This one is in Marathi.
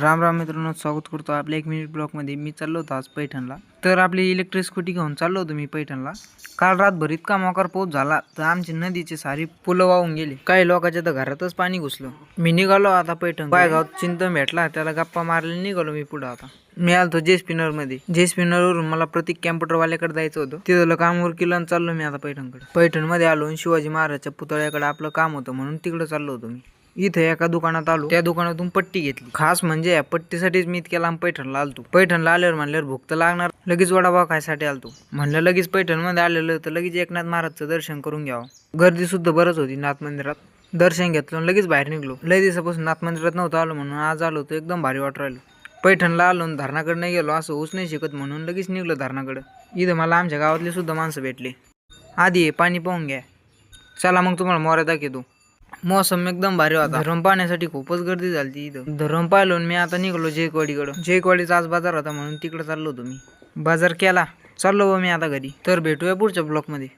राम राम मित्रांनो स्वागत करतो आपल्या एक मिनिट ब्लॉकमध्ये मी चाललो होतो आज पैठणला. तर आपली इलेक्ट्रिक स्कूटी घेऊन चाललो होतो मी पैठणला. काल रातभर इतका मोकार पाऊस झाला तर आमची नदीचे सारी पुलं वाहून गेली. काही लोकांच्या तर घरातच पाणी घुसलं. मी निघालो आता पैठण. गावात चिंतन भेटला त्याला गप्पा मारले निघालो मी पुढं आता. मी आलो जे स्पिनरमध्ये जे स्पिनर वरून मला प्रतीक कॅम्प्युटर वाल्याकडे जायचं होतं. तिथलं काम केलं आणि चाललो मी आता पैठणकडे. पैठणमध्ये आलो शिवाजी महाराजच्या पुतळ्याकडे आपलं काम होतं म्हणून तिकडे चाललो होतो मी. इथे एका दुकानात आलो. त्या दुकानातून पट्टी घेतली. खास म्हणजे या पट्टीसाठीच मी इतक्या लांब पैठणला आलतो. पैठणला आल्यावर म्हणल्यावर भूक तर लागणार. लगेच वडापाव खायसाठी आलतो. म्हणलं लगेच पैठणमध्ये आलेलं तर लगेच एकनाथ महाराजचं दर्शन करून घ्यावं. गर्दी सुद्धा बरंच होती नाथ मंदिरात. दर्शन घेतलं लगेच बाहेर निघलो. लय दिवसापासून नाथ मंदिरात नव्हतं आलो म्हणून आज आलो तर एकदम भारी वाटू राहिलं. पैठणला आलो आणि धरणाकडे नाही गेलो असं होऊच नाही शिकत म्हणून लगेच निघलो धरणाकडं. इथं मला आमच्या गावातले सुद्धा माणसं भेटले. आधी पाणी पाहून घ्या. चला मग तुम्हाला मोऱ्या दाखवतो. मोसम एकदम भारी होता. धरम पाहण्यासाठी खूपच गर्दी झाली इथं. धरम पाहिलो मी आता निघलो जयकवाडीकडं. जयकवाडीचा आज बाजार होता म्हणून तिकडे चाललो होतो मी. बाजार केला. चाललो मी आता घरी. तर भेटूया पुढच्या ब्लॉकमध्ये